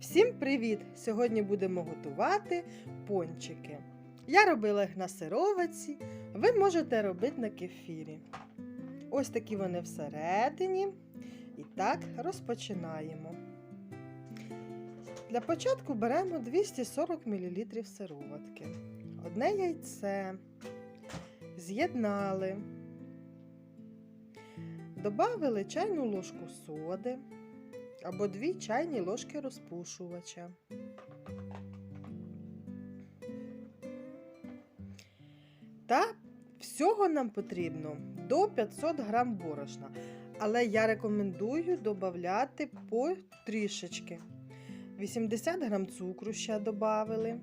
Всім привіт! Сьогодні будемо готувати пончики. Я робила їх на сировиці, ви можете робити на кефірі. Ось такі вони всередині. І так, розпочинаємо. Для початку беремо 240 мл сироватки. Одне яйце. З'єднали. Добавили чайну ложку соди або 2 чайні ложки розпушувача. Та всього нам потрібно до 500 грам борошна. Але я рекомендую додати по трішечки. 80 грам цукру ще додали.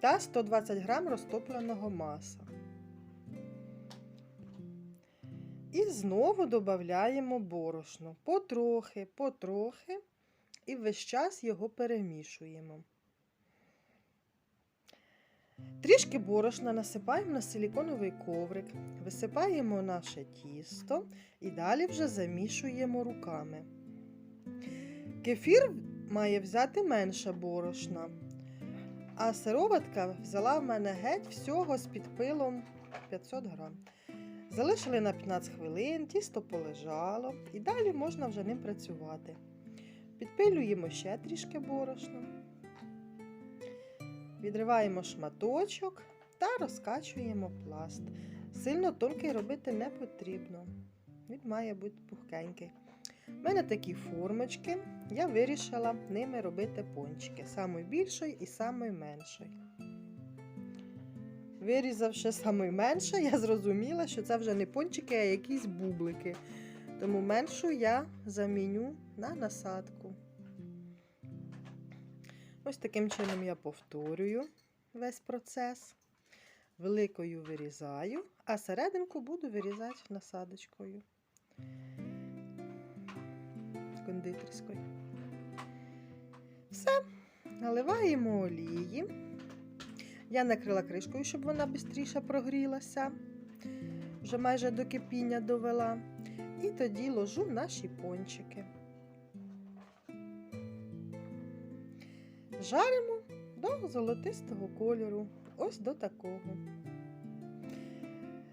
Та 120 грам розтопленого маса. І знову додаємо борошно. Потрохи, потрохи. І весь час його перемішуємо. Трішки борошна насипаємо на силіконовий коврик, висипаємо наше тісто і далі вже замішуємо руками. Кефір має взяти менше борошна, а сироватка взяла в мене геть всього з підпилом 500 грам. Залишили на 15 хвилин, тісто полежало і далі можна вже ним працювати. Підпилюємо ще трішки борошна. Відриваємо шматочок та розкачуємо пласт. Сильно тонкий робити не потрібно. Він має бути пухкенький. У мене такі формочки, я вирішила ними робити пончики. Самий більший і самий менший. Вирізавши самий менший, я зрозуміла, що це вже не пончики, а якісь бублики. Тому меншу я заміню на насадку. Ось таким чином я повторюю весь процес. Великою вирізаю, а серединку буду вирізати насадочкою кондитерською. Все, наливаємо олії. Я накрила кришкою, щоб вона швидше прогрілася. Вже майже до кипіння довела. І тоді ложу наші пончики. Жаримо до золотистого кольору, ось до такого.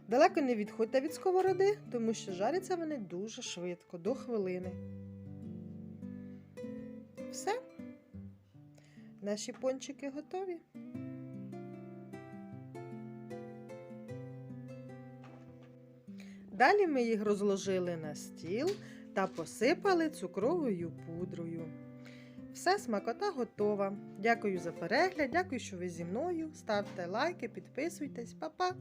Далеко не відходьте від сковороди, тому що жаряться вони дуже швидко, до хвилини. Все. Наші пончики готові. Далі ми їх розложили на стіл та посипали цукровою пудрою. Все, смакота готова. Дякую за перегляд, дякую, що ви зі мною. Ставте лайки, підписуйтесь, Па-па!